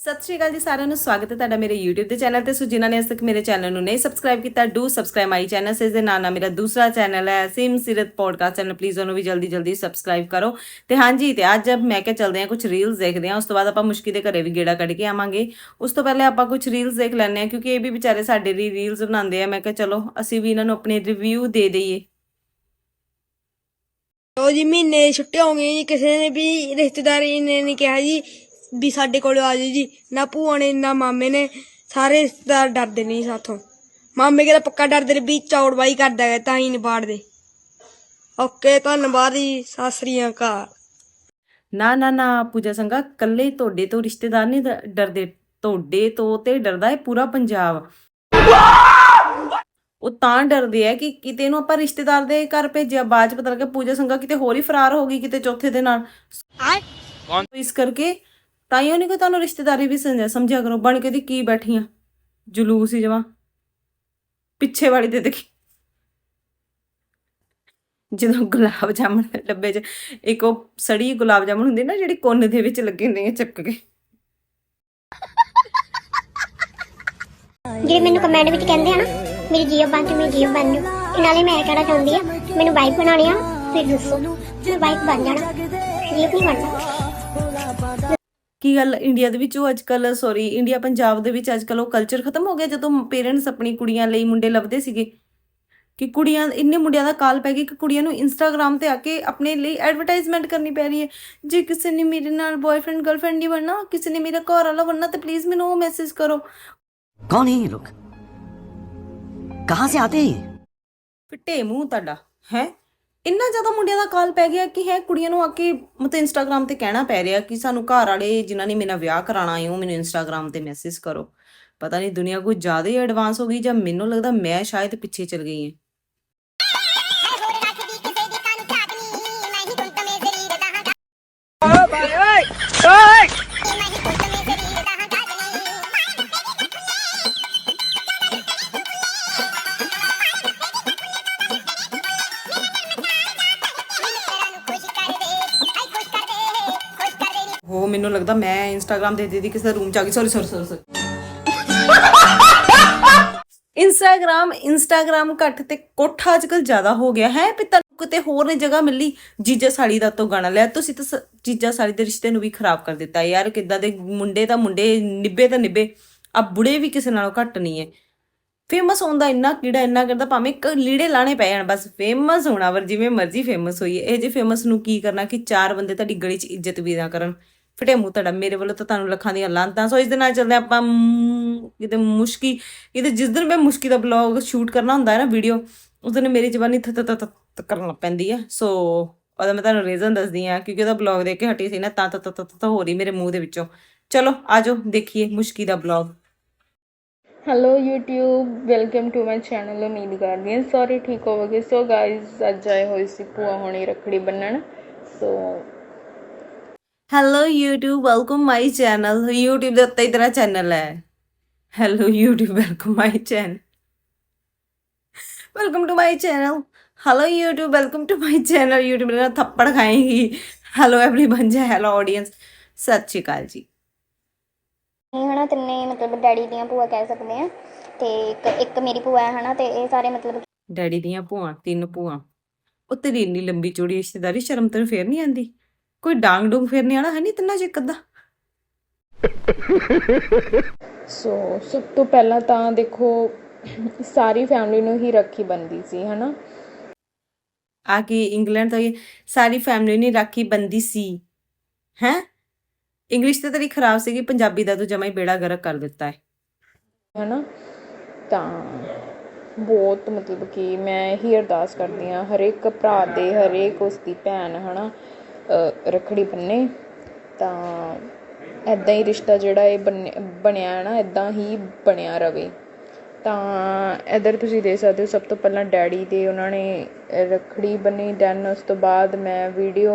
ਸਤਿ ਸ਼੍ਰੀ ਅਕਾਲ ਜੀ ਸਾਰਿਆਂ ਨੂੰ, ਸਵਾਗਤ ਹੈ ਤੁਹਾਡਾ ਮੇਰੇ YouTube ਦੇ ਚੈਨਲ ਤੇ। ਸੋ ਜਿਨ੍ਹਾਂ ਨੇ ਅਜੇ ਤੱਕ ਮੇਰੇ ਚੈਨਲ ਨੂੰ ਨਹੀਂ ਸਬਸਕ੍ਰਾਈਬ ਕੀਤਾ ਡੂ ਸਬਸਕ੍ਰਾਈਬ ਮਾਈ ਚੈਨਲ ਇਸ ਦੇ ਨਾਲ ਨਾਲ ਮੇਰਾ ਦੂਸਰਾ ਚੈਨਲ ਹੈ sim Siirt podcast channel please ਉਹਨੂੰ ਵੀ ਜਲਦੀ ਜਲਦੀ ਸਬਸਕ੍ਰਾਈਬ ਕਰੋ। ਤੇ ਹਾਂਜੀ, ਤੇ ਅੱਜ ਮੈਂ ਕਿਹਾ ਚੱਲਦੇ ਹਾਂ ਕੁਝ ਰੀਲਸ ਦੇਖਦੇ ਹਾਂ। ਉਸ ਤੋਂ ਬਾਅਦ ਆਪਾਂ ਮੁਸ਼ਕੀ ਦੇ ਘਰੇ ਵੀ ਗੇੜਾ ਕੱਢ ਕੇ ਆਵਾਂਗੇ। ਉਸ ਤੋਂ ਪਹਿਲੇ ਆਪਾਂ ਕੁਝ ਰੀਲਸ ਦੇਖ ਲੈਂਦੇ ਹਾਂ, ਕਿਉਂਕਿ ਇਹ ਵੀ ਵਿਚਾਰੇ ਸਾਡੇ ਲਈ ਰੀਲਸ ਬਣਾਉਂਦੇ ਆ। ਮੈਂ ਕਿਹਾ ਚਲੋ, ਅਸੀਂ ਵੀ ਇਹਨਾਂ ਨੂੰ ਆਪਣੇ ਰਿਵਿਊ ਦੇ ਦਈਏ। ਲੋ ਜੀ, ਮਹੀਨੇ ਦੀ ਹੋ ਗਈ ਜੀ। ਕਿਸੇ ਨੇ ਵੀ ਰਿਸ਼ਤੇਦਾਰੀ ਨੇ ਨਹੀਂ ਕਿਹਾ ਜੀ ਵੀ ਸਾਡੇ ਕੋਲ ਆ ਜੀ। ਨਾ ਭੂਆ ਨੇ ਨਾ ਮਾਮੇ ਨੇ। ਸਾਰੇ ਰਿਸ਼ਤੇਦਾਰ ਡਰਦੇ ਨਹੀਂ ਸਾਥੋਂ। ਮਾਮੇ ਕਿਹੜਾ ਪੱਕਾ ਡਰਦੇ ਨੇ ਵੀ ਚੌੜਵਾਈ ਕਰਦਾ ਹੈ ਤਾਂ ਹੀ ਨਹੀਂ ਬਾੜਦੇ ਓਕੇ ਧੰਨਵਾਦ ਜੀ। ਸਤਿ ਸ੍ਰੀ ਅਕਾਲ। ਨਾ ਨਾ ਨਾ ਪੂਜਾ ਸੰਗਾ ਕੱਲੇ ਤੁਹਾਡੇ ਤੋਂ ਰਿਸ਼ਤੇਦਾਰ ਨਹੀਂ ਡ- ਡਰਦੇ। ਤੁਹਾਡੇ ਤੋਂ ਤੇ ਡਰਦਾ ਹੈ ਪੂਰਾ ਪੰਜਾਬ। ਉਹ ਤਾਂ ਡਰਦੇ ਆ ਕਿ ਕਿਤੇ ਨੂੰ ਆਪਾਂ ਰਿਸ਼ਤੇਦਾਰ ਦੇ ਘਰ ਭੇਜਿਆ ਬਾਅਦ ਚ ਪਤਾ ਲੱਗਾ ਪੂਜਾ ਸੰਗਾ ਕਿਤੇ ਹੋਰ ਹੀ ਫਰਾਰ ਹੋ ਗਈ ਕਿਤੇ ਚੌਥੇ ਦੇ ਨਾਲ। ਕੌਣ ਇਸ ਕਰਕੇ ਤਾਂ ਹੀ ਉਹਨੇ ਕਿ ਤੁਹਾਨੂੰ ਰਿਸ਼ਤੇਦਾਰੀ ਵੀ ਸਮਝਿਆ ਸਮਝਿਆ ਕਰੋ, ਬਣ ਕੇ ਦੀ ਕੀ ਬੈਠੀਆਂ। ਜਲੂਸ ਹੀ ਜਮਾ। ਪਿੱਛੇ ਵਾਲੀ ਦੇ ਦੇਖੀ। ਜਦੋਂ ਗੁਲਾਬ ਜਾਮਣ ਡੱਬੇ 'ਚ ਇੱਕ ਉਹ ਸੜੀ ਗੁਲਾਬ ਜਾਮਣ ਹੁੰਦੀ ਨਾ, ਜਿਹੜੀ ਕੋਨੇ ਦੇ ਵਿੱਚ ਲੱਗੀ ਹੁੰਦੀ ਹੈ ਚੱਕ ਕੇ। ਜਿਹੜੇ ਮੈਨੂੰ ਕਮੈਂਟ ਵਿੱਚ ਕਹਿੰਦੇ ਆ ਨਾ, ਮੇਰੀ ਜੀਓ ਬਣ ਜਾ ਮੇਰੀ ਜੀਓ ਬਣ ਜਾ ਇਹ ਨਾਲੇ ਮੈਂ ਕਹਿਣਾ ਚਾਹੁੰਦੀ ਆ? ਮੈਨੂੰ ਵਾਈਫ ਬਣਾਉਣੀ ਆ, ਫਿਰ ਦੱਸੋ। ਮੈਂ ਵਾਈਫ ਬਣ ਜਾਣਾ। ਜੀਓ ਨਹੀਂ ਬਣਨਾ। ਕੀ ਗੱਲ ਇੰਡੀਆ ਦੇ ਵਿੱਚ ਉਹ ਅੱਜ ਅੱਜਕੱਲ ਸੌਰੀ ਇੰਡੀਆ ਪੰਜਾਬ ਦੇ ਵਿੱਚ ਅੱਜ ਅੱਜਕੱਲ ਉਹ ਕਲਚਰ ਖਤਮ ਹੋ ਗਿਆ ਜਦੋਂ ਪੇਰੈਂਟਸ ਆਪਣੀ ਕੁੜੀਆਂ ਲਈ ਮੁੰਡੇ ਲੱਭਦੇ ਸੀਗੇ? ਕਿ ਕੁੜੀਆਂ ਇੰਨੇ ਮੁੰਡਿਆਂ ਦਾ ਕਾਲ ਪੈ ਗਿਆ ਕਿ ਕੁੜੀਆਂ ਨੂੰ ਇੰਸਟਾਗ੍ਰam ਤੇ ਆ ਕੇ ਆਪਣੇ ਲਈ ਐਡਵਰਟਾਈਜ਼ਮੈਂਟ ਕਰਨੀ ਪੈ ਰਹੀ ਹੈ। ਜੇ ਕਿਸੇ ਨੇ ਮੇਰੇ ਨਾਲ ਬॉयਫ੍ਰੈਂਡ ਗਰਲਫ੍ਰੈਂਡ ਨਹੀਂ ਬਣਨਾ ਕਿਸੇ ਨੇ ਮੇਰਾ ਘਰ ਵਾਲਾ ਬਣਨਾ ਤਾਂ ਪਲੀਜ਼ ਮੈਨੂੰ ਉਹ ਮੈਸੇਜ ਕਰੋ। ਕੌਣ ਹੈ ਲੋਕ? ਕਹਾਂ ਸੇ ਆਤੇ ਹੈ ਫਿੱਟੇ ਮੂੰਹ ਤੁਹਾਡਾ ਹੈ? ਇੰਨਾ ਜ਼ਿਆਦਾ ਮੁੰਡਿਆਂ ਦਾ ਕਾਲ ਪੈ ਗਿਆ ਕਿ ਹੈ ਕੁੜੀਆਂ ਨੂੰ ਆ ਕੇ ਮਤਲਬ ਇੰਸਟਾਗ੍ਰam ਤੇ ਕਹਿਣਾ ਪੈ ਰਿਹਾ ਕਿ ਸਾਨੂੰ ਘਰ ਵਾਲੇ ਜਿਨ੍ਹਾਂ ਨੇ ਮੇਰਾ ਵਿਆਹ ਕਰਾਣਾ ਹੈ, ਉਹ ਮੈਨੂੰ ਇੰਸਟਾਗ੍ਰam ਤੇ ਮੈਸੇਜ ਕਰੋ। ਪਤਾ ਨਹੀਂ ਦੁਨੀਆ ਕੋਈ ਜ਼ਿਆਦਾ ਹੀ ਐਡਵਾਂਸ ਹੋ ਗਈ ਜਾਂ ਮੈਨੂੰ ਲੱਗਦਾ ਮੈਂ ਸ਼ਾਇਦ ਪਿੱਛੇ ਚਲ ਗਈ ਹਾਂ। ਲੱਗਦਾ ਮੈਂ ਇੰਸਟਾਗ੍ਰam ਦੇ ਦਿੱਤੀ ਕਿਸੇ ਰੂਮ ਚ ਆ ਗਈ। Sorry sorry sorry Instagram Instagram ਘੱਟ ਤੇ ਕੋਠਾ ਅੱਜਕੱਲ ਜ਼ਿਆਦਾ ਹੋ ਗਿਆ ਹੈ ਵੀ ਤੁਹਾਨੂੰ ਕਿਤੇ ਹੋਰ ਨੇ ਜਗ੍ਹਾ ਮਿਲੀ। ਜੀਜਾ ਸਾਲੀ ਦਾ ਤੋਂ ਗਾਣਾ ਲਿਆ। ਤੁਸੀਂ ਤਾਂ ਜੀਜਾ ਸਾਲੀ ਦੇ ਰਿਸ਼ਤੇ ਨੂੰ ਵੀ ਖਰਾਬ ਕਰ ਦਿੱਤਾ। ਯਾਰ ਕਿੱਦਾਂ ਦੇ ਮੁੰਡੇ ਤਾਂ ਮੁੰਡੇ, ਨਿੱਬੇ ਤਾਂ ਨਿੱਬੇ। ਆ ਬੁੜੇ ਵੀ ਕਿਸੇ ਨਾਲੋਂ ਘੱਟ ਨਹੀਂ ਹੈ ਫੇਮਸ ਹੋਣ ਦਾ ਇੰਨਾ ਕੀੜਾ, ਇੰਨਾ ਕਰਦਾ, ਭਾਵੇਂ ਲੀੜੇ ਲਾਣੇ ਪੈ ਜਾਣ, ਬਸ ਫੇਮਸ ਹੋਣਾ ਵਰ, ਜਿਵੇਂ ਮਰਜ਼ੀ ਫੇਮਸ ਹੋਈਏ। ਇਹ ਜੇ ਫੇਮਸ ਨੂੰ ਕੀ ਕਰਨਾ ਕਿ ਚਾਰ ਬੰਦੇ ਤੁਹਾਡੀ ਗਲੀ 'ਚ ਇੱਜ਼ਤ ਵੀ ਨਾ ਕਰਨ। ਫਟੇ ਤੁਹਾਡਾ, ਮੇਰੇ ਵੱਲੋਂ ਤਾਂ ਤੁਹਾਨੂੰ ਲੱਖਾਂ ਦੀਆਂ ਲਾਂਤਾਂ। ਸੋ ਇਸ ਦੇ ਨਾਲ ਚੱਲਦੇ ਆਪਾਂ ਕਿਤੇ ਮੁਸ਼ਕੀ, ਕਿਤੇ ਜਿਸ ਦਿਨ ਮੈਂ ਮੁਸ਼ਕੀ ਦਾ ਬਲੌਗ ਸ਼ੂਟ ਕਰਨਾ ਹੁੰਦਾ ਹੈ ਨਾ ਵੀਡੀਓ ਉਸ ਦਿਨ ਮੇਰੀ ਜ਼ਬਾਨੀ ਥ ਥ ਕਰਨ ਲੱਗ ਪੈਂਦੀ ਹੈ। ਸੋ ਉਹਦਾ ਮੈਂ ਤੁਹਾਨੂੰ ਰੀਜ਼ਨ ਦੱਸਦੀ ਆ ਕਿਉਂਕਿ ਉਹਦਾ ਬਲੌਗ ਦੇਖ ਕੇ ਹਟੀ ਸੀ ਨਾ, ਤਾਂ ਤਾਂ ਤਾਂ ਤਾਂ ਹੋ ਰਹੀ ਮੇਰੇ ਮੂੰਹ ਦੇ ਵਿੱਚੋਂ। ਚਲੋ, ਆਜੋ, ਦੇਖੀਏ ਮੁਸ਼ਕੀ ਦਾ blog hello YouTube welcome to my channel ਉਮੀਦ ਕਰਦੀ ਹਾਂ ਸਾਰੇ ਠੀਕ ਹੋਵੋਗੇ। ਸੋ ਗਾਇਜ਼ ਅੱਜ ਆਏ ਹੋਏ ਸੀ ਭੂਆ ਹੋਣੀ ਰੱਖੜੀ ਬੰਨਣ। So hello YouTube welcome my channel YouTube ਦੇ ਉੱਤੇ ਤੇਰਾ ਚੈਨਲ ਹੈ hello YouTube welcome my channel welcome to my channel hello YouTube welcome to my channel YouTube ਨਾਲ ਥੱਪੜ ਖਾਏਗੀ ਹੈਲੋ एवरीवन ਜੀ ਹੈਲੋ ਆਡੀਅנס ਸਤਿ ਸ਼੍ਰੀ ਅਕਾਲ ਜੀ ਇਹ ਹਨਾ ਤਿੰਨੇ ਮਤਲਬ ਡੈਡੀ ਦੀਆਂ ਭੂਆ ਕਹਿ ਸਕਦੇ ਆ ਤੇ ਇੱਕ ਇੱਕ ਮੇਰੀ ਭੂਆ ਹੈ ਹਨਾ ਤੇ ਇਹ ਸਾਰੇ ਮਤਲਬ ਡੈਡੀ ਦੀਆਂ ਭੂਆ ਤਿੰਨ ਭੂਆ ਉਹ ਤੇਰੀ ਇੰਨੀ ਲੰਬੀ ਚੌੜੀ ਰਿਸ਼ਤੇਦਾਰੀ ਸ਼ਰਮ ਤੈਨੂੰ ਫੇਰ ਨਹੀਂ ਆਂਦੀ ਕੋਈ ਡਾਂਗ ਡੂੰਗ ਫੇਰ ਨਹੀਂ ਆਣਾ ਹੈ ਨਹੀਂ ਤਿੰਨਾਂ ਚ ਇੱਕ ਅੱਧਾ? ਸੋ ਸਭ ਤੋਂ ਪਹਿਲਾਂ ਤਾਂ ਦੇਖੋ ਸਾਰੀ ਫੈਮਿਲੀ ਨੂੰ ਹੀ ਰੱਖੀ ਬੰਦੀ ਸੀ ਹਨਾ? ਆ ਕੇ ਇੰਗਲੈਂਡ ਤੋਂ ਇਹ ਸਾਰੀ ਫੈਮਿਲੀ ਨੇ ਰਾਖੀ ਬੰਦੀ ਸੀ ਹੈ? ਇੰਗਲਿਸ਼ ਤੇ ਤੇਰੀ ਖਰਾਬ ਸੀਗੀ ਪੰਜਾਬੀ ਦਾ ਤੂੰ ਜਮਾ ਹੀ ਬੇੜਾ ਗਰਕ ਕਰ ਦਿੱਤਾ ਹੈ। ਹਨਾ? ਤਾਂ ਬਹੁਤ ਮਤਲਬ ਕਿ ਮੈਂ ਇਹੀ ਅਰਦਾਸ ਕਰਦੀ ਹਾਂ ਹਰੇਕ ਭਰਾ ਦੇ ਹਰੇਕ ਉਸ ਦੀ ਭੈਣ ਹਨਾ? ਰੱਖੜੀ ਬੰਨੇ, ਤਾਂ ਇੱਦਾਂ ਹੀ ਰਿਸ਼ਤਾ ਜਿਹੜਾ ਇਹ ਬੰਨੇ- ਬਣਿਆ ਹੈ ਨਾ ਇੱਦਾਂ ਹੀ ਬਣਿਆ ਰਹੇ ਤਾਂ ਇੱਧਰ ਤੁਸੀਂ ਦੇਖ ਸਕਦੇ ਹੋ, ਸਭ ਤੋਂ ਪਹਿਲਾਂ ਡੈਡੀ ਦੇ ਉਹਨਾਂ ਨੇ ਰੱਖੜੀ ਬੰਨੀ, ਦੈਨ ਉਸ ਤੋਂ ਬਾਅਦ ਮੈਂ ਵੀਡੀਓ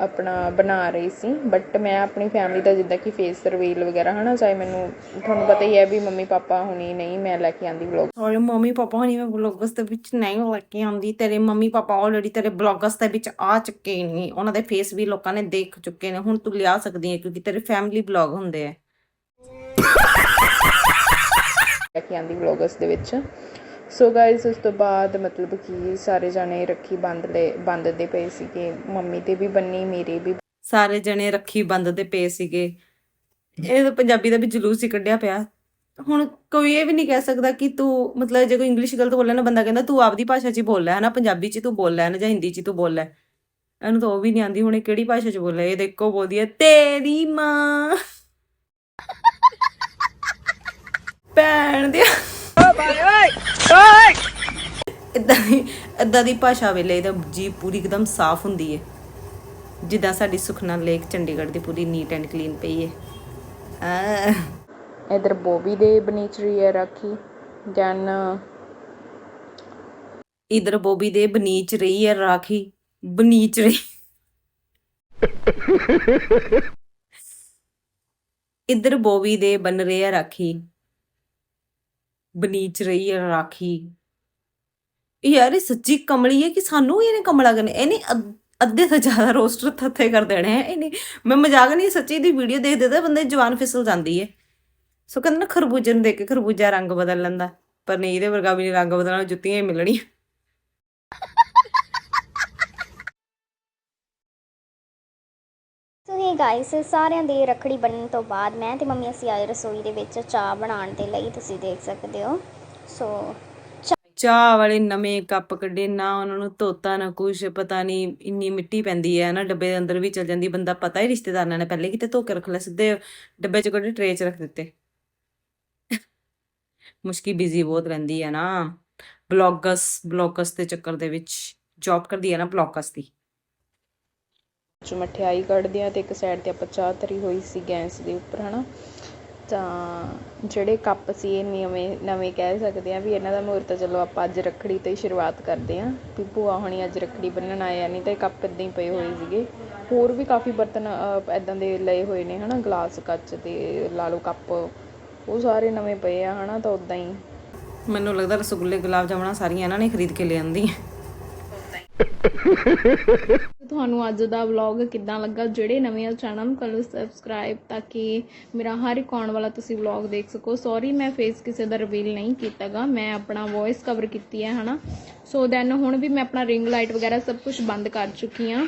ਆਪਣਾ ਬਣਾ ਰਹੀ ਸੀ। ਬਟ ਮੈਂ ਆਪਣੀ ਫੈਮਿਲੀ ਦਾ ਜਿੱਦਾਂ ਕਿ ਫੇਸ ਰਿਵੀਲ ਵਗੈਰਾ ਹੈ ਨਾ ਚਾਹੇ ਮੈਨੂੰ ਤੁਹਾਨੂੰ ਪਤਾ ਹੀ ਹੈ ਵੀ ਮੰਮੀ ਪਾਪਾ ਹੁਣੀ ਨਹੀਂ ਮੈਂ ਲੈ ਕੇ ਆਉਂਦੀ ਵਲੌਗ ਔਰ ਮੰਮੀ ਪਾਪਾ ਹੁਣੀ ਮੈਂ ਵਲੌਗਸ ਦੇ ਵਿੱਚ ਨਹੀਂ ਲੈ ਕੇ ਆਉਂਦੀ ਤੇਰੇ ਮੰਮੀ ਪਾਪਾ ਆਲਰੇਡੀ ਤੇਰੇ ਵਲੋਗਸ ਦੇ ਵਿੱਚ ਆ ਚੁੱਕੇ ਨੇ। ਉਹਨਾਂ ਦੇ ਫੇਸ ਵੀ ਲੋਕਾਂ ਨੇ ਦੇਖ ਚੁੱਕੇ ਨੇ। ਹੁਣ ਤੂੰ ਲਿਆ ਸਕਦੀ ਹੈ ਕਿਉਂਕਿ ਤੇਰੇ ਫੈਮਿਲੀ ਬਲੌਗ ਹੁੰਦੇ ਆ। ਲੈ ਕੇ ਆਉਂਦੀ ਵਲੋਗਸ ਦੇ ਵਿੱਚ। ਸੋ ਗਾਇਸ ਉਸ ਤੋਂ ਬਾਅਦ ਮਤਲਬ ਕਿ ਸਾਰੇ ਜਾਣੇ ਰੱਖੀ ਬੰਦ ਲੈ ਬੰਦਦੇ ਪਏ ਸੀਗੇ। ਮੰਮੀ ਤੇ ਵੀ ਬੰਨੀ ਮੇਰੇ ਵੀ ਸਾਰੇ ਜਣੇ ਰੱਖੀ ਬੰਦਦੇ ਪਏ ਸੀਗੇ। ਇਹ ਤਾਂ ਪੰਜਾਬੀ ਦਾ ਵੀ ਜਲੂਸ ਹੀ ਕੱਢਿਆ ਪਿਆ। ਹੁਣ ਕੋਈ ਇਹ ਵੀ ਨਹੀਂ ਕਹਿ ਸਕਦਾ ਕਿ ਤੂੰ ਮਤਲਬ ਜੇ ਕੋਈ ਇੰਗਲਿਸ਼ ਗਲਤ ਬੋਲੇ ਨਾ ਬੰਦਾ ਕਹਿੰਦਾ ਤੂੰ ਆਪਦੀ ਭਾਸ਼ਾ 'ਚ ਹੀ ਬੋਲ ਲੈ ਹੈ ਨਾ ਪੰਜਾਬੀ 'ਚ ਤੂੰ ਬੋਲ ਲੈ ਨਾ ਜਾਂ ਹਿੰਦੀ 'ਚ ਤੂੰ ਬੋਲ ਲੈ ਇਹਨੂੰ ਤਾਂ ਉਹ ਵੀ ਨਹੀਂ ਆਂਦੀ ਹੁਣ ਇਹ ਕਿਹੜੀ ਭਾਸ਼ਾ 'ਚ ਬੋਲੇ ਇਹ ਦੇਖੋ ਬੋਲਦੀ ਹੈ ਤੇਰੀ ਮਾਂ। ਭੈਣ ਦੇ ਇਦਾਂ ਦੀ ਇਦਾਂ ਦੀ ਭਾਸ਼ਾ ਵੇਲੇ ਇਹਦਾ ਜੀ ਪੂਰੀ ਇੱਕਦਮ ਸਾਫ਼ ਹੁੰਦੀ ਹੈ ਜਿੱਦਾਂ ਸਾਡੀ ਸੁਖਨਾ ਲੇਕ ਚੰਡੀਗੜ੍ਹ ਦੀ ਪੂਰੀ ਨੀਟ ਐਂਡ ਕਲੀਨ ਪਈ ਹੈ ਆ ਇਧਰ ਬੋਬੀ ਦੇ ਬਨੀਚ ਰਹੀ ਹੈ ਰਾਖੀ। ਦੈਨ ਇਧਰ ਬੋਬੀ ਦੇ ਬਨੀਚ ਰਹੀ ਹੈ ਰਾਖੀ। ਬਨੀਚ ਰਹੀ। ਇਧਰ ਬੋਬੀ ਦੇ ਬਨ ਰਹੇ ਹੈ ਰਾਖੀ। ਬਨੀਚ ਰਹੀ ਹੈ ਰਾਖੀ। ਇਹ ਯਾਰ, ਇਹ ਸੱਚੀ ਕਮਲੀ ਹੈ ਕਿ ਸਾਨੂੰ ਇਹਨੇ ਕਮਲਾ ਕਰਨੇ ਇਹਨੇ ਅੱਧ- ਅੱਧੇ ਤੋਂ ਜ਼ਿਆਦਾ ਰੋਸਟਰ ਥੱਥੇ ਕਰ ਦੇਣੇ ਹੈ। ਇਹਨੇ, ਮੈਂ ਮਜ਼ਾਕ ਨਹੀਂ, ਸੱਚੀ ਦੀ ਵੀਡੀਓ ਦੇਖਦੇ ਤਾਂ ਬੰਦੇ ਜਵਾਨ ਫਿਸਲ ਜਾਂਦੀ ਹੈ। ਸੋ ਕਹਿੰਦੇ ਨਾ ਖਰਬੂਜੇ ਨੂੰ ਦੇਖ ਕੇ ਖਰਬੂਜਾ ਰੰਗ ਬਦਲ ਲੈਂਦਾ ਪਰ ਨਹੀਂ, ਇਹਦੇ ਵਰਗਾ ਵੀ ਨਹੀਂ ਰੰਗ ਬਦਲਣਾ, ਜੁੱਤੀਆਂ ਹੀ ਮਿਲਣੀਆਂ। ਹੇ ਗਾਇਸ ਸਾਰਿਆਂ ਦੇ ਰਖੜੀ ਬੰਨਣ ਤੋਂ ਬਾਅਦ ਮੈਂ ਤੇ ਮੰਮੀ ਅਸੀਂ ਆਏ ਰਸੋਈ ਦੇ ਵਿੱਚ ਚਾਹ ਬਣਾਉਣ ਦੇ ਲਈ, ਤੁਸੀਂ ਦੇਖ ਸਕਦੇ ਹੋ। ਸੋ ਚਾਹ ਵਾਲੇ ਨਵੇਂ ਕੱਪ ਕੱਢੇ, ਨਾ ਉਹਨਾਂ ਨੂੰ ਧੋਤਾ, ਨਾ ਕੁਛ, ਪਤਾ ਨਹੀਂ ਇੰਨੀ ਮਿੱਟੀ ਪੈਂਦੀ ਹੈ ਨਾ, ਡੱਬੇ ਦੇ ਅੰਦਰ ਵੀ ਚਲ ਜਾਂਦੀ, ਬੰਦਾ ਪਤਾ ਹੀ ਰਿਸ਼ਤੇਦਾਰਾਂ ਨੇ ਪਹਿਲੇ ਕਿਤੇ ਧੋ ਕੇ ਰੱਖ ਲਿਆ, ਸਿੱਧੇ ਡੱਬੇ ਚ ਕੱਢੇ, ਟਰੇ ਚ ਰੱਖ ਦਿੱਤੇ। ਮੁਸ਼ਕੀ ਬਿਜ਼ੀ ਬਹੁਤ ਰਹਿੰਦੀ ਹੈ ਨਾ ਬਲੌਗਸ ਬਲੌਗਸ ਦੇ ਚੱਕਰ ਦੇ ਵਿੱਚ ਜੌਬ ਕਰਦੀ ਹੈ ਨਾ ਬਲੌਗਸ ਦੀ। ਚ ਮਠਿਆਈ ਕੱਢਦੇ ਆ ਤੇ ਇੱਕ ਸਾਈਡ ਤੇ ਆਪਾਂ ਚਾਹ ਤਰੀ ਹੋਈ ਸੀ ਗੈਸ ਦੇ ਉੱਪਰ ਹਨਾ? ਤਾਂ ਜਿਹੜੇ ਕੱਪ ਸੀ ਇਹ ਨਵੇਂ ਨਵੇਂ ਕਹਿ ਸਕਦੇ ਆ ਵੀ ਇਹਨਾਂ ਦਾ ਮੁਹੂਰਤ ਚਲੋ ਆਪਾਂ ਅੱਜ ਰੱਖੜੀ ਤੋਂ ਹੀ ਸ਼ੁਰੂਆਤ ਕਰਦੇ ਆ ਵੀ ਭੂਆ ਹੋਣੀ ਅੱਜ ਰੱਖੜੀ ਬੰਨਣ ਆਏ ਆ ਨਹੀਂ ਤਾਂ ਇਹ ਕੱਪ ਇਦਾਂ ਹੀ ਪਏ ਹੋਏ ਸੀਗੇ। ਹੋਰ ਵੀ ਕਾਫੀ ਬਰਤਨ ਇਦਾਂ ਦੇ ਲਏ ਹੋਏ ਨੇ ਹਨਾ? ਗਲਾਸ ਕੱਚ ਤੇ ਲਾ ਲਓ ਕੱਪ। ਉਹ ਸਾਰੇ ਨਵੇਂ ਪਏ ਆ ਹਨਾ? ਤਾਂ ਉਦਾਂ ਹੀ। ਮੈਨੂੰ ਲੱਗਦਾ ਰਸਗੁੱਲੇ ਗੁਲਾਬ ਜਾਮਣਾ ਸਾਰੀਆਂ ਇਹਨਾਂ ਨੇ ਖਰੀਦ ਕੇ ਲਿਆਂਦੀਆਂ। ਤੁਹਾਨੂੰ ਅੱਜ ਦਾ ਵਲੌਗ ਕਿੱਦਾਂ ਲੱਗਾ? ਜਿਹੜੇ ਨਵੇਂ ਆ ਚੈਨਲ ਨੂੰ ਕਰੋ ਸਬਸਕ੍ਰਾਈਬ ਤਾਂ ਕਿ ਮੇਰਾ ਹਰ ਇੱਕ ਆਉਣ ਵਾਲਾ ਤੁਸੀਂ ਵਲੌਗ ਦੇਖ ਸਕੋ। ਸੌਰੀ ਮੈਂ ਫੇਸ ਕਿਸੇ ਦਾ ਰਿਵੀਲ ਨਹੀਂ ਕੀਤਾਗਾ। ਮੈਂ ਆਪਣਾ ਵੌਇਸ ਕਵਰ ਕੀਤੀ ਹੈ, ਹਨਾ? ਸੋ ਦੈਨ ਹੁਣ ਵੀ ਮੈਂ ਆਪਣਾ ਰਿੰਗ ਲਾਈਟ ਵਗੈਰਾ ਸਭ ਕੁਝ ਬੰਦ ਕਰ ਚੁੱਕੀ ਹਾਂ।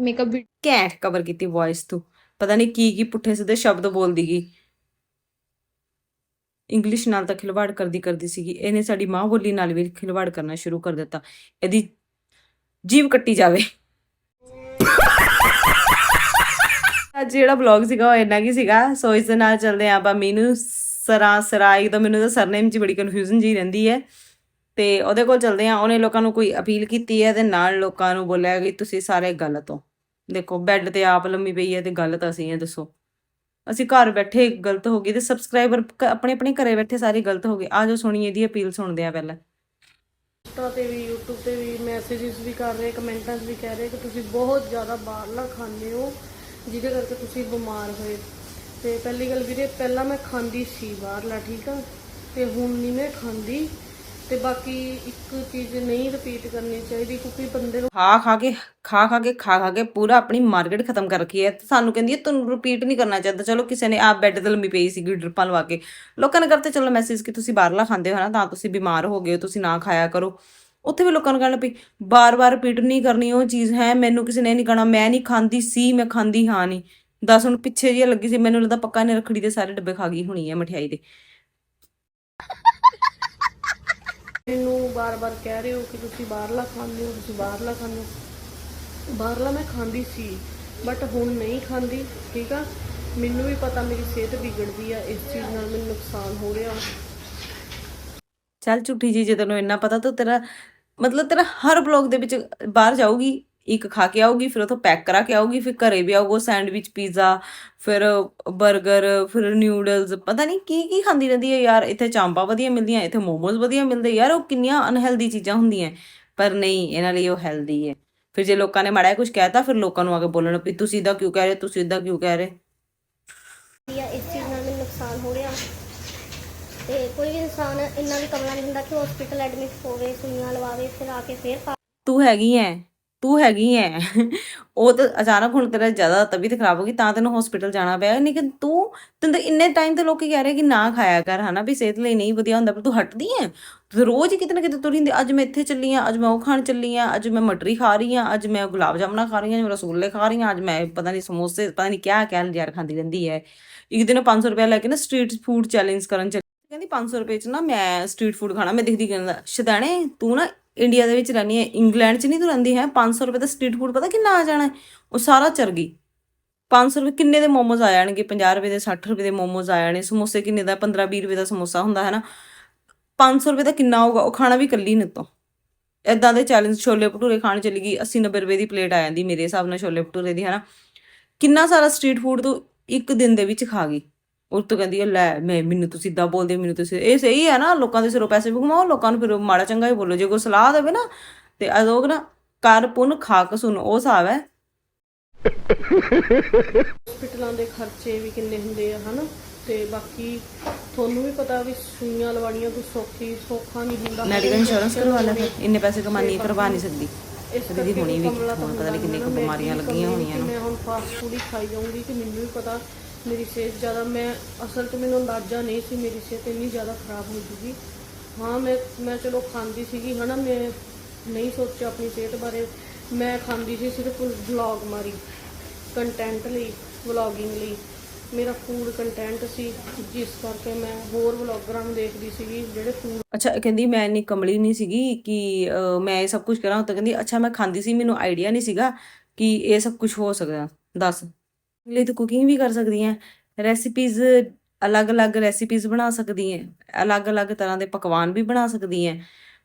ਮੇਕਅਪ ਘੈਂਟ ਕਵਰ ਕੀਤੀ ਵੌਇਸ ਤੋਂ। ਪਤਾ ਨਹੀਂ ਕੀ ਕੀ ਪੁੱਠੇ ਸਿੱਧੇ ਸ਼ਬਦ ਬੋਲਦੀ ਗਈ। ਇੰਗਲਿਸ਼ ਨਾਲ ਤਾਂ ਖਿਲਵਾੜ ਕਰਦੀ ਕਰਦੀ ਸੀਗੀ। ਇਹਨੇ ਸਾਡੀ ਮਾਂ ਬੋਲੀ ਨਾਲ ਵੀ ਖਿਲਵਾੜ ਕਰਨਾ ਸ਼ੁਰੂ ਕਰ ਦਿੱਤਾ। ਇਹਦੀ ਜੀਵ ਕੱਟੀ ਜਾਵੇ। ਅੱਜ ਜਿਹੜਾ ਬਲੌਗ ਸੀਗਾ ਉਹ ਇੰਨਾ ਕੀ ਸੀਗਾ। ਸੋ ਇਸ ਦੇ ਨਾਲ ਚੱਲਦੇ ਆਂ ਆਪਾਂ ਮੀਨੂ ਸਰਾ ਸਰਾਈ ਦਾ ਮੈਨੂੰ ਤਾਂ ਸਰਨੇਮ 'ਚ ਬੜੀ ਕਨਫਿਊਜ਼ਨ ਜੀ ਰਹਿੰਦੀ ਹੈ। ਤੇ ਉਹਦੇ ਕੋਲ ਚੱਲਦੇ ਆਂ ਉਹਨੇ ਲੋਕਾਂ ਨੂੰ ਕੋਈ ਅਪੀਲ ਕੀਤੀ ਹੈ ਤੇ ਨਾਲ ਲੋਕਾਂ ਨੂੰ ਬੋਲਿਆ ਕਿ ਤੁਸੀਂ ਸਾਰੇ ਗਲਤ ਹੋ ਦੇਖੋ ਬੈੱਡ ਤੇ ਆਪ ਲੰਮੀ ਪਈ ਹੈ ਤੇ ਗਲਤ ਅਸੀਂ ਆ ਦੱਸੋ। ਅਸੀਂ ਘਰ ਬੈਠੇ ਗਲਤ ਹੋ ਗਏ ਤੇ ਸਬਸਕ੍ਰਾਈਬਰ ਆਪਣੇ ਆਪਣੇ ਘਰੇ ਬੈਠੇ ਸਾਰੇ ਗਲਤ ਹੋ ਗਏ। ਆ ਜੋ ਸੁਣੀ ਇਹਦੀ ਅਪੀਲ ਸੁਣਦੇ ਆ ਪਹਿਲਾਂ। ਇੰਸਟਾ ਤੇ ਵੀ, YouTube ਤੇ ਵੀ ਮੈਸੇजेस ਵੀ ਕਰ ਰਹੇ, ਕਮੈਂਟਾਂ 'ਚ ਵੀ ਕਹਿ ਰਹੇ ਕਿ ਤੁਸੀਂ ਬਹੁਤ ਜ਼ਿਆਦਾ ਬਾਹਰਲਾ ਖਾਂਦੇ ਹੋ, ਜਿਹਦੇ ਕਰਕੇ ਤੁਸੀਂ ਬਿਮਾਰ ਹੋਏ। ਤੇ ਪਹਿਲੀ ਗੱਲ ਵੀਰੇ, ਪਹਿਲਾਂ ਮੈਂ ਖਾਂਦੀ ਸੀ ਬਾਹਰਲਾ, ਠੀਕ ਆ? ਤੇ ਹੁਣ ਨਹੀਂ ਮੈਂ ਖਾਂਦੀ। ਤੇ ਬਾਕੀ ਇੱਕ ਚੀਜ਼ ਨਹੀਂ ਰਿਪੀਟ ਕਰਨੀ ਚਾਹੀਦੀ ਕਿਉਂਕਿ ਬੰਦੇ ਨੂੰ ਖਾ ਖਾ ਕੇ, ਖਾ ਖਾ ਕੇ, ਖਾ ਖਾ ਕੇ ਪੂਰਾ ਆਪਣੀ ਮਾਰਕੀਟ ਖਤਮ ਕਰ ਰੱਖੀ ਹੈ। ਤੇ ਸਾਨੂੰ ਕਹਿੰਦੀ ਹੈ ਤੁਹਾਨੂੰ ਰਿਪੀਟ ਨਹੀਂ ਕਰਨਾ ਚਾਹੀਦਾ। ਚਲੋ ਕਿਸੇ ਨੇ ਆਪ ਬੈੱਡ ਤੇ ਲੰਮੀ ਪਈ ਸੀਗੀ, ਡਰਿਪਾਂ ਲਵਾ ਕੇ। ਲੋਕਾਂ ਨੇ ਕਰਤੇ, ਚਲੋ ਮੈਸੇਜ ਕਿ ਤੁਸੀਂ ਬਾਹਰਲਾ ਖਾਂਦੇ ਹੋ ਨਾ ਤਾਂ ਤੁਸੀਂ ਬਿਮਾਰ ਹੋ ਗਏ ਹੋ, ਤੁਸੀਂ ਨਾ ਖਾਇਆ ਕਰੋ। ਉੱਥੇ ਵੀ ਲੋਕਾਂ ਨੂੰ ਕਹਿਣ ਪਈ ਬਾਰ-ਬਾਰ ਰਿਪੀਟ ਨਹੀਂ ਕਰਨੀ, ਉਹ ਚੀਜ਼ ਹੈ, ਮੈਨੂੰ ਕਿਸੇ ਨੇ ਨਹੀਂ ਕਹਣਾ, ਮੈਂ ਨਹੀਂ ਖਾਂਦੀ ਸੀ, ਮੈਂ ਖਾਂਦੀ ਹਾਂ ਨਹੀਂ। ਦੱਸ ਹੁਣ ਪਿੱਛੇ ਜਿਹੀ ਲੱਗੀ ਸੀ, ਮੈਨੂੰ ਲੱਗਦਾ ਪੱਕਾ ਨੇ ਰਖੜੀ ਦੇ ਸਾਰੇ ਡੱਬੇ ਖਾ ਗਈ ਹੋਣੀ ਹੈ ਮਠਿਆਈ ਦੇ। ਮੈਨੂੰ ਬਾਰ-ਬਾਰ ਕਹਿ ਰਹੇ ਹੋ ਕਿ ਤੁਸੀਂ ਬਾਹਰਲਾ ਖਾਂਦੇ ਹੋ, ਤੁਸੀਂ ਬਾਹਰਲਾ ਖਾਂਦੇ ਹੋ। ਬਾਹਰਲਾ ਮੈਂ ਖਾਂਦੀ ਸੀ ਬਟ ਹੁਣ ਨਹੀਂ ਖਾਂਦੀ, ਠੀਕ ਆ? ਮੈਨੂੰ ਵੀ ਪਤਾ ਮੇਰੀ ਸਿਹਤ ਵਿਗੜਦੀ ਆ, ਇਸ ਚੀਜ਼ ਨਾਲ ਮੈਨੂੰ ਨੁਕਸਾਨ ਹੋ ਰਿਹਾ। ਚੱਲ ਝੂਠੀ ਜੀ ਜੇ ਤੈਨੂੰ ਇੰਨਾ ਪਤਾ, ਤਾਂ ਤੇਰਾ ਮਤਲਬ ਤੇਰਾ ਹਰ ਬਲੌਗ ਦੇ ਵਿੱਚ ਬਾਹਰ ਜਾਊਗੀ। ਇੱਕ ਖਾ ਕੇ ਆਊਗੀ ਫਿਰ ਉਥੋਂ ਪੈਕ ਕਰਾ ਕੇ ਆਊਗੀ ਫਿਰ ਘਰੇ ਵੀ ਆਊਗਾ ਸੈਂਡਵਿਚ ਪੀਜ਼ਾ ਫਿਰ 버ਗਰ ਫਿਰ ਨਿਊਡਲਸ ਪਤਾ ਨਹੀਂ ਕੀ ਕੀ ਖਾਂਦੀ ਰਹਿੰਦੀ ਹੈ ਯਾਰ ਇੱਥੇ ਚਾਂਪਾ ਵਧੀਆ ਮਿਲਦੀਆਂ ਇੱਥੇ ਮੋਮੋਜ਼ ਵਧੀਆ ਮਿਲਦੇ ਯਾਰ ਉਹ ਕਿੰਨੀਆਂ ਅਨਹੈਲਦੀ ਚੀਜ਼ਾਂ ਹੁੰਦੀਆਂ ਪਰ ਨਹੀਂ ਇਹਨਾਂ ਲਈ ਉਹ ਹੈਲਦੀ ਹੈ। ਫਿਰ ਜੇ ਲੋਕਾਂ ਨੇ ਮਾੜਾ ਕੁਝ ਕਹਿਤਾ ਫਿਰ ਲੋਕਾਂ ਨੂੰ ਆ ਕੇ ਬੋਲਣ ਵੀ ਤੁਸੀਂ ਇਦਾਂ ਕਿਉਂ ਕਹਿ ਰਹੇ ਤੁਸੀਂ ਇਦਾਂ ਕਿਉਂ ਕਹਿ ਰਹੇ? ਇਸ ਚੀਜ਼ ਨਾਲ ਮੈਨੂੰ ਨੁਕਸਾਨ ਹੋ ਰਿਹਾ। ਤੇ ਕੋਈ ਵੀ ਇਨਸਾਨ ਇੰਨਾ ਵੀ ਕਮਲਾ ਨਹੀਂ ਹੁੰਦਾ ਕਿ ਹਸਪੀਟਲ ਐਡਮਿਟ ਹੋਵੇ ਸੂਈਆਂ ਲਵਾਵੇ ਫਿਰ ਆ ਕੇ ਫੇਰ ਤੂੰ ਹੈਗੀ ਐ। ਤੂੰ ਹੈਗੀ ਐ। ਉਹ ਤਾਂ ਅਚਾਨਕ ਹੁਣ ਤੇਰਾ ਜ਼ਿਆਦਾ ਤਬੀਅਤ ਖਰਾਬ ਹੋ ਗਈ, ਤਾਂ ਤੈਨੂੰ ਹਸਪੀਟਲ ਜਾਣਾ ਪਿਆ। ਨਹੀਂ ਕਿ ਤੂੰ, ਤੈਨੂੰ ਤਾਂ ਇੰਨੇ ਟਾਈਮ ਤੇ ਲੋਕੀ ਕਹਿ ਰਹੇ ਕਿ ਨਾ ਖਾਇਆ ਕਰ, ਹਨਾ, ਵੀ ਸਿਹਤ ਲਈ ਨਹੀਂ ਵਧੀਆ ਹੁੰਦਾ, ਪਰ ਤੂੰ ਹਟਦੀ ਐ। ਰੋਜ਼ ਕਿਤੇ ਨਾ ਕਿਤੇ ਤੁਰੀ ਹੁੰਦੀ ਅੱਜ ਮੈਂ ਇੱਥੇ ਚੱਲੀ ਆ, ਅੱਜ ਮੈਂ ਉਹ ਖਾਣ ਚੱਲੀ ਆ, ਅੱਜ ਮੈਂ ਮਟਰੀ ਖਾ ਰਹੀ ਆ, ਅੱਜ ਮੈਂ ਗੁਲਾਬ ਜਾਮਣਾ ਖਾ ਰਹੀ ਆ ਅੱਜ ਮੈਂ ਰਸਗੁੱਲੇ ਖਾ ਰਹੀ ਆ, ਅੱਜ ਮੈਂ ਪਤਾ ਨਹੀਂ ਸਮੋਸੇ, ਪਤਾ ਨਹੀਂ ਕਿਆ ਕਿਆ ਯਾਰ ਖਾਂਦੀ ਰਹਿੰਦੀ ਐ। ਇੱਕ ਦਿਨ 500 ਰੁਪਏ ਲੈ ਕੇ ਨਾ ਸਟਰੀਟ ਫੂਡ ਚੈਲੰਜ ਕਰਨ ਚੱਲੀ। ਕਹਿੰਦੀ 500 ਰੁਪਏ ਚ ਨਾ ਮੈਂ ਸਟਰੀਟ ਫੂਡ ਖਾਣਾ, ਮੈਂ ਦਿਖਦੀ ਕਹਿੰਦਾ ਸ਼ਦਾਣੇ ਤੂੰ ਨਾ ਇੰਡੀਆ ਦੇ ਵਿੱਚ ਰਹਿੰਦੀ ਹੈ, ਇੰਗਲੈਂਡ ਚ ਨਹੀਂ ਤੂੰ ਰਹਿੰਦੀ, ਹੈ? 500 ਰੁਪਏ ਦਾ ਸਟਰੀਟ ਫੂਡ ਪਤਾ ਕਿੰਨਾ ਆ ਜਾਣਾ ਉਹ ਸਾਰਾ ਚਰ ਗਈ। 500 ਰੁਪਏ ਕਿੰਨੇ ਦੇ ਮੋਮੋਜ਼ ਆ ਜਾਣਗੇ? 50 ਰੁਪਏ ਦੇ 60 ਰੁਪਏ ਦੇ ਮੋਮੋਜ਼ ਆ ਜਾਣੇ। ਸਮੋਸੇ ਕਿੰਨੇ ਦਾ? 15 20 ਰੁਪਏ ਦਾ ਸਮੋਸਾ ਹੁੰਦਾ ਹੈ ਨਾ 500 ਰੁਪਏ ਦਾ ਕਿੰਨਾ ਹੋਊਗਾ? ਉਹ ਖਾਣਾ ਵੀ ਕੱਲੀ ਨੇ ਤੋਂ। ਇਦਾਂ ਦੇ ਚੈਲੰਜ ਛੋਲੇ ਭਟੂਰੇ ਖਾਣ ਚਲੀ ਗਈ 80 90 ਰੁਪਏ ਦੀ ਪਲੇਟ ਆ ਜਾਂਦੀ ਮੇਰੇ ਹਿਸਾਬ ਨਾਲ ਛੋਲੇ ਭਟੂਰੇ ਦੀ ਹੈ ਨਾ ਕਿੰਨਾ ਸਾਰਾ ਸਟਰੀਟ ਫੂਡ ਤੂੰ ਇੱਕ ਦਿਨ ਦੇ ਵਿੱਚ ਖਾ ਗਈ? ਉਹ ਤੋਂ ਕਹਿੰਦੀ ਹੈ ਲੈ ਮੈਂ ਮੈਨੂੰ ਤੁਸੀਂ ਇਦਾਂ ਬੋਲਦੇ ਮੈਨੂੰ ਤੁਸੀਂ ਇਹ ਸਹੀ ਹੈ ਨਾ ਲੋਕਾਂ ਦੇ ਸਿਰੋਂ ਪੈਸੇ ਵੀ ਕਮਾਓ ਲੋਕਾਂ ਨੂੰ ਫਿਰ ਮਾੜਾ ਚੰਗਾ ਹੀ ਬੋਲੋ ਜੇ ਕੋਈ ਸਲਾਹ ਦੇਵੇ ਨਾ ਤੇ ਅਦੋਗ ਨਾ ਕਰ ਪੁੰਨ ਖਾਕ ਸੁਣ ਉਹ ਹਿਸਾਬ ਹੈ। ਹਸਪੀਟਲਾਂ ਦੇ ਖਰਚੇ ਵੀ ਕਿੰਨੇ ਹੁੰਦੇ ਆ ਹਨਾ? ਤੇ ਬਾਕੀ ਤੁਹਾਨੂੰ ਵੀ ਪਤਾ ਵੀ ਸੂਈਆਂ ਲਵਾਉਣੀਆਂ ਕੋਈ ਸੌਖੀ ਸੌਖਾ ਨਹੀਂ ਹੁੰਦਾ। ਮੈਡੀਕਲ ਇੰਸ਼ੋਰੈਂਸ ਕਰਵਾ ਲੈ ਫਿਰ ਇੰਨੇ ਪੈਸੇ ਕਮਾਨੀ ਕਰਵਾ ਨਹੀਂ ਸਕਦੀ। ਇਸ ਕਰਕੇ ਹੁਣੀ ਵੀ ਹੁਣ ਪਤਾ ਨਹੀਂ ਕਿੰਨੀ ਕੁ ਬਿਮਾਰੀਆਂ ਲੱਗੀਆਂ ਹੋਣੀਆਂ ਨੇ। ਮੈਂ ਹੁਣ ਫਾਸਟ ਫੂਡ ਹੀ ਖਾਈ ਜਾਊਂਗੀ ਕਿ ਮੈਨੂੰ ਵੀ ਪਤਾ ਮੇਰੀ ਸਿਹਤ ਜ਼ਿਆਦਾ, ਮੈਂ ਅਸਲ 'ਚ ਮੈਨੂੰ ਅੰਦਾਜ਼ਾ ਨਹੀਂ ਸੀ, ਮੇਰੀ ਸਿਹਤ ਇੰਨੀ ਜ਼ਿਆਦਾ ਖਰਾਬ ਹੋ ਜੂਗੀ। ਹਾਂ, ਮੈਂ ਮੈਂ ਚਲੋ ਖਾਂਦੀ ਸੀਗੀ, ਹਨਾ, ਮੈਂ ਨਹੀਂ ਸੋਚਿਆ ਆਪਣੀ ਸਿਹਤ ਬਾਰੇ। ਮੈਂ ਖਾਂਦੀ ਸੀ ਸਿਰਫ ਵਲੌਗ ਮਾਰੀ ਕੰਟੈਂਟ ਲਈ ਵਲੌਗਿੰਗ ਲਈ। ਮੇਰਾ ਫੂਡ ਕੰਟੈਂਟ ਸੀ, ਜਿਸ ਕਰਕੇ ਮੈਂ ਹੋਰ ਵਲੌਗਰਾਂ ਨੂੰ ਦੇਖਦੀ ਸੀਗੀ, ਜਿਹੜੇ ਫੂਡ ਅੱਛਾ ਕਹਿੰਦੀ ਮੈਂ ਇੰਨੀ ਕਮਲੀ ਨਹੀਂ ਸੀਗੀ ਕਿ ਮੈਂ ਇਹ ਸਭ ਕੁਝ ਕਰਾਂ ਤਾਂ ਕਹਿੰਦੀ, ਅੱਛਾ, ਮੈਂ ਖਾਂਦੀ ਸੀ, ਮੈਨੂੰ ਆਈਡੀਆ ਨਹੀਂ ਸੀਗਾ ਕਿ ਇਹ ਸਭ ਕੁਝ ਹੋ ਸਕਦਾ। ਦੱਸ। ਲਈ ਤੂੰ ਕੁਕਿੰਗ ਵੀ ਕਰ ਸਕਦੀ ਹੈ। ਰੈਸਿਪੀਜ਼ ਅਲੱਗ-ਅਲੱਗ ਰੈਸਿਪੀਜ਼ ਬਣਾ ਸਕਦੀ ਹੈ। ਅਲੱਗ-ਅਲੱਗ ਤਰ੍ਹਾਂ ਦੇ ਪਕਵਾਨ ਵੀ ਬਣਾ ਸਕਦੀ ਹੈ।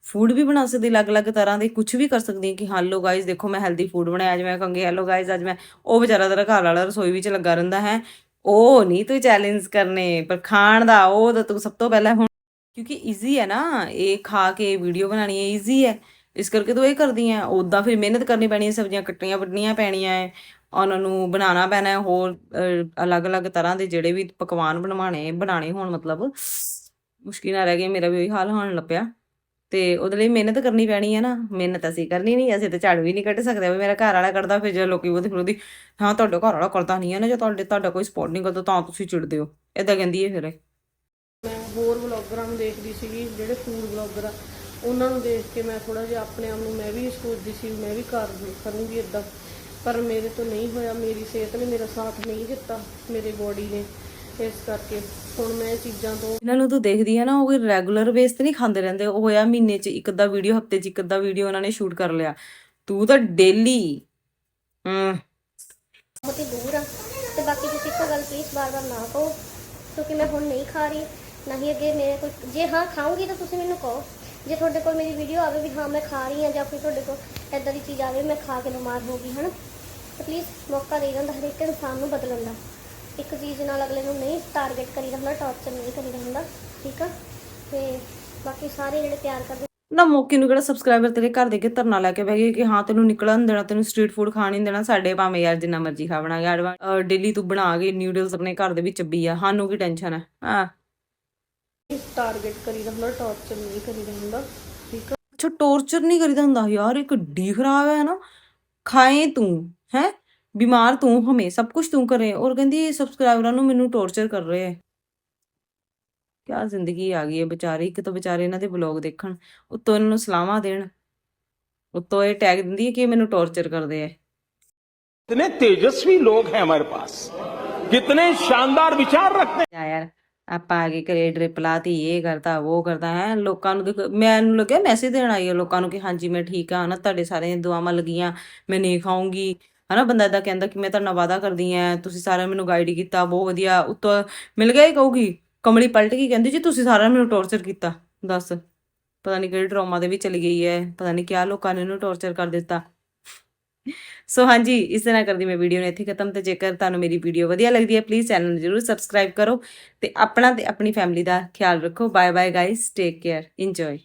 ਫੂਡ ਵੀ ਬਣਾ ਸਕਦੀ, ਅਲੱਗ-ਅਲੱਗ ਤਰ੍ਹਾਂ ਦੇ ਕੁਝ ਵੀ ਕਰ ਸਕਦੀ ਹੈ ਕਿ ਹੈਲੋ ਗਾਇਸ ਦੇਖੋ ਮੈਂ ਹੈਲਦੀ ਫੂਡ ਬਣਾਇਆ ਅੱਜ ਮੈਂ ਕਹਾਂਗੀ ਹੈਲੋ ਗਾਇਸ ਅੱਜ ਮੈਂ ਉਹ ਵਿਚਾਰਾ ਤੇਰਾ ਘਰ ਵਾਲਾ ਰਸੋਈ ਵਿੱਚ ਲੱਗਾ ਰਹਿੰਦਾ ਹੈ। ਉਹ ਨਹੀਂ ਤੂੰ ਚੈਲੰਜ ਕਰਨੇ, ਪਰ ਖਾਣ ਦਾ ਉਹ ਤਾਂ ਤੂੰ ਸਭ ਤੋਂ ਪਹਿਲਾਂ ਹੁਣ ਕਿਉਂਕਿ ਈਜ਼ੀ ਹੈ ਨਾ, ਇਹ ਖਾ ਕੇ ਵੀਡੀਓ ਬਣਾਣੀ ਹੈ ਈਜ਼ੀ ਹੈ। ਇਸ ਕਰਕੇ ਤੂੰ ਇਹ ਕਰਦੀ ਹੈ। ਉਦਾਂ ਫਿਰ ਮਿਹਨਤ ਕਰਨੀ ਪੈਣੀ ਹੈ, ਸਬਜ਼ੀਆਂ ਕੱਟਣੀਆਂ ਵੱਢਣੀਆਂ ਪੈਣੀਆਂ ਹੈ। ਉਹਨਾਂ ਨੂੰ ਬਣਾਉਣਾ ਪੈਣਾ ਹੈ ਹੋਰ ਅਹ, ਅਲੱਗ-ਅਲੱਗ ਤਰ੍ਹਾਂ ਦੇ ਜਿਹੜੇ ਵੀ ਪਕਵਾਨ ਬਣਵਾਣੇ ਬਣਾਣੇ ਹੋਣ ਮਤਲਬ। ਮੁਸ਼ਕਿਲ ਨਾਲ ਰਹਿ ਗਿਆ ਮੇਰਾ ਵੀ ਉਹੀ ਹਾਲ ਹੋਣ ਲੱਪਿਆ। ਤੇ ਉਹਦੇ ਲਈ ਮਿਹਨਤ ਕਰਨੀ ਪੈਣੀ ਹੈ ਨਾ। ਮਿਹਨਤ ਅਸੀਂ ਕਰਨੀ ਨਹੀਂ ਅਸੀਂ ਤੇ ਝਾੜੂ ਵੀ ਨਹੀਂ ਕੱਢ ਸਕਦੇ। ਵੀ ਮੇਰਾ ਘਰ ਵਾਲਾ ਕਰਦਾ ਫਿਰ ਜੇ ਲੋਕੀ ਉਹਦੇ ਫਿਰ ਉਹਦੀ ਹਾਂ ਤੁਹਾਡੇ ਘਰ ਵਾਲਾ ਕਰਦਾ ਨਹੀਂ ਹੈ ਨਾ ਜੇ ਤੁਹਾਡੇ ਤੁਹਾਡਾ ਕੋਈ ਸਪੋਰਟ ਨਹੀਂ ਕਰਦਾ ਤਾਂ ਤੁਸੀਂ ਚਿੜਦੇ ਹੋ। ਏਦਾਂ ਕਹਿੰਦੀ ਹੈ ਫਿਰ ਮੈਂ ਹੋਰ ਵਲੌਗਰਾਂ ਨੂੰ ਦੇਖਦੀ ਸੀਗੀ ਜਿਹੜੇ ਫੂਡ ਵਲੌਗਰ ਆ ਉਹਨਾਂ ਨੂੰ ਦੇਖ ਕੇ ਮੈਂ ਥੋੜਾ ਜਿਹਾ ਆਪਣੇ ਆਪ ਨੂੰ ਮੈਂ ਵੀ ਸੋਚਦੀ ਸੀ ਮੈਂ ਵੀ ਕਰ ਕਰੂੰਗੀ ਇਦਾਂ ਪਰ ਮੇਰੇ ਤੋਂ ਨਹੀਂ ਹੋਇਆ ਮੇਰੀ ਸਿਹਤ ਨੇ ਮੇਰਾ ਸਾਥ ਨਹੀਂ ਦਿੱਤਾ ਮੇਰੀ ਬੋਡੀ ਨੇ ਇਸ ਕਰਕੇ ਹੁਣ ਮੈਂ ਇਹ ਚੀਜ਼ਾਂ ਤੋਂ ਇਹਨਾਂ ਨੂੰ ਤੂੰ ਦੇਖਦੀ ਹੈ ਨਾ ਉਹ ਰੈਗੂਲਰ ਬੇਸ ਤੇ ਨਹੀਂ ਖਾਂਦੇ ਰਹਿੰਦੇ। ਉਹ ਹੋਇਆ ਮਹੀਨੇ 'ਚ ਇੱਕ ਅੱਧਾ ਵੀਡੀਓ ਹਫ਼ਤੇ 'ਚ ਇੱਕ ਅੱਧਾ ਵੀਡੀਓ ਉਹਨਾਂ ਨੇ ਸ਼ੂਟ ਕਰ ਲਿਆ। ਤੂੰ ਤਾਂ ਡੇਲੀ ਹੂੰ ਬਹੁਤ ਹੀ ਦੂਰ ਆ। ਤੇ ਬਾਕੀ ਤੁਸੀਂ ਇੱਕੋ ਗੱਲ ਪਲੀਜ਼ ਬਾਰ-ਬਾਰ ਨਾ ਕਹੋ ਕਿਉਂਕਿ ਮੈਂ ਹੁਣ ਨਹੀਂ ਖਾ ਰਹੀ ਨਾ ਹੀ ਅੱਗੇ ਮੇਰੇ ਕੋਲ ਜੇ ਹਾਂ ਖਾਊਂਗੀ ਤਾਂ ਤੁਸੀਂ ਮੈਨੂੰ ਕਹੋ। ਜੇ ਤੁਹਾਡੇ ਕੋਲ ਮੇਰੀ ਵੀਡੀਓ ਆਵੇ ਵੀ ਹਾਂ, ਮੈਂ ਖਾ ਰਹੀ ਹਾਂ ਜਾਂ ਫਿਰ ਤੁਹਾਡੇ ਕੋਲ ਐਦਾਂ ਦੀ ਚੀਜ਼ ਆਵੇ, ਮੈਂ ਖਾ ਕੇ ਬਿਮਾਰ ਹੋ ਗਈ, ਹਨਾ? ਤਾਂ ਪਲੀਜ਼ ਮੌਕਾ ਦੇ ਜਾਂਦਾ ਹਰੇਕ ਇਨਸਾਨ ਨੂੰ ਬਦਲਣ ਦਾ। ਇੱਕ ਚੀਜ਼ ਨਾਲ ਅਗਲੇ ਨੂੰ ਨਹੀਂ ਟਾਰਗੇਟ ਕਰੀਦਾ ਹੁੰਦਾ ਟਾਰਚਰ ਨਹੀਂ ਕਰੀਦਾ ਹੁੰਦਾ, ਠੀਕ ਆ? ਤੇ ਬਾਕੀ ਸਾਰੇ ਜਿਹੜੇ ਪਿਆਰ ਕਰਦੇ ਨਾ ਮੌਕੇ ਨੂੰ ਕਿਹੜਾ ਸਬਸਕ੍ਰਾਈਬਰ ਤੇਰੇ ਘਰ ਦੇ ਕੇ ਧਰਨਾ ਲੈ ਕੇ ਬਹਿ ਗਏ ਕਿ ਹਾਂ, ਤੈਨੂੰ ਨਿਕਲਣ ਦੇਣਾ, ਤੈਨੂੰ ਸਟਰੀਟ ਫੂਡ ਖਾਣ ਨਹੀਂ ਦੇਣਾ, ਸਾਡੇ ਭਾਵੇਂ ਯਾਰ ਜਿੰਨਾ ਮਰਜ਼ੀ ਖਾ ਬਣਾ ਗਿਆ ਡੇਲੀ ਤੂੰ ਬਣਾ ਕੇ ਨਿਊਡਲਸ ਆਪਣੇ ਘਰ ਦੇ ਵਿੱਚ ਚੱਬੀ ਆ ਸਾਨੂੰ ਕੀ ਟੈਨਸ਼ਨ ਹੈ ਹਾਂ। ਟਾਰਗੇਟ ਕਰੀਦਾ ਹੁੰਦਾ ਟਾਰਚਰ ਨਹੀਂ ਕਰੀਦਾ ਹੁੰਦਾ ਠੀਕ ਆ ਅੱਛਾ ਟੌਰਚਰ ਨਹੀਂ ਕਰੀਦਾ ਹੁੰਦਾ ਯਾਰ ਇਹ ਕਿੱਡੀ ਖਰਾਬ ਹੈ ਨਾ ਖਾਏ ਤੂੰ ਹੈ ਬਿਮਾਰ ਤੂੰ ਹਮੇ ਸਭ ਕੁਝ ਤੂੰ ਕਰੇ ਔਰ ਕਹਿੰਦੀ ਸਬਸਕ੍ਰਾਈਬਰਾਂ ਨੂੰ ਮੈਨੂੰ ਟੌਰਚਰ ਕਰ ਰਹੇ ਹੈ ਕਿਆ ਜ਼ਿੰਦਗੀ ਆ ਗਈ ਹੈ ਵਿਚਾਰੇ ਇੱਕ ਤਾਂ ਵਿਚਾਰੇ ਇਹਨਾਂ ਦੇ ਵਲੌਗ ਦੇਖਣ ਉੱਤੋਂ ਇਹਨਾਂ ਨੂੰ ਸਲਾਹਾਂ ਦੇਣ ਉੱਤੋਂ ਇਹ ਟੈਗ ਦਿੰਦੀ ਹੈ ਕਿ ਇਹ ਮੈਨੂੰ ਟੌਰਚਰ ਕਰਦੇ ਹੈ कितने तेजस्वी लोग हैं हमारे पास कितने शानदार विचार रखते हैं ਜਾ ਯਾਰ ਆਪਾਂ ਆ ਕੇ ਘਰੇ ਡ੍ਰਿਪ ਲਾਤੀ, ਇਹ ਕਰਦਾ ਉਹ ਕਰਦਾ ਹੈ, ਲੋਕਾਂ ਨੂੰ ਦੇਖੋ, ਮੈਨੂੰ ਲੱਗਿਆ ਮੈਸੇਜ ਦੇਣ ਆਈ ਹੈ ਲੋਕਾਂ ਨੂੰ ਕਿ ਹਾਂਜੀ, ਮੈਂ ਠੀਕ ਹਾਂ ਨਾ ਤੁਹਾਡੇ ਸਾਰਿਆਂ ਦੀਆਂ ਦੁਆਵਾਂ ਲੱਗੀਆਂ, ਮੈਂ ਨਹੀਂ ਖਾਊਂਗੀ, ਹਨਾ, ਬੰਦਾ ਇਦਾਂ ਕਹਿੰਦਾ ਕਿ ਮੈਂ ਤੁਹਾਡੇ ਨਾਲ ਵਾਅਦਾ ਕਰਦੀ ਆ, ਤੁਸੀਂ ਸਾਰਿਆਂ ਨੇ ਮੈਨੂੰ ਗਾਈਡ ਕੀਤਾ, ਬਹੁਤ ਵਧੀਆ, ਉੱਤੋਂ ਮਿਲ ਗਿਆ ਹੀ ਕਹੂਗੀ, ਕਮਲੀ ਪਲਟ ਗਈ, ਕਹਿੰਦੀ ਜੀ ਤੁਸੀਂ ਸਾਰਿਆਂ ਨੇ ਮੈਨੂੰ ਟੌਰਚਰ ਕੀਤਾ, ਦੱਸ, ਪਤਾ ਨਹੀਂ ਕਿਹੜੇ ਡਰਾਮਾ ਦੇ ਵਿੱਚ ਚਲੀ ਗਈ ਹੈ ਪਤਾ ਨਹੀਂ ਕਿਆ ਲੋਕਾਂ ਨੇ ਇਹਨੂੰ ਟੌਰਚਰ ਕਰ ਦਿੱਤਾ। ਸੋ ਹਾਂਜੀ, ਇਸ ਤਰ੍ਹਾਂ ਕਰਦੀ ਮੈਂ ਵੀਡੀਓ ਨੂੰ ਇੱਥੇ ਖਤਮ ਤੇ ਜੇਕਰ ਤੁਹਾਨੂੰ ਮੇਰੀ ਵੀਡੀਓ ਵਧੀਆ ਲੱਗਦੀ ਹੈ ਪਲੀਜ਼ ਚੈਨਲ ਨੂੰ ਜਰੂਰ ਸਬਸਕ੍ਰਾਈਬ ਕਰੋ ਤੇ ਆਪਣਾ ਤੇ ਆਪਣੀ ਫੈਮਿਲੀ ਦਾ ਖਿਆਲ ਰੱਖੋ। Bye bye guys take care enjoy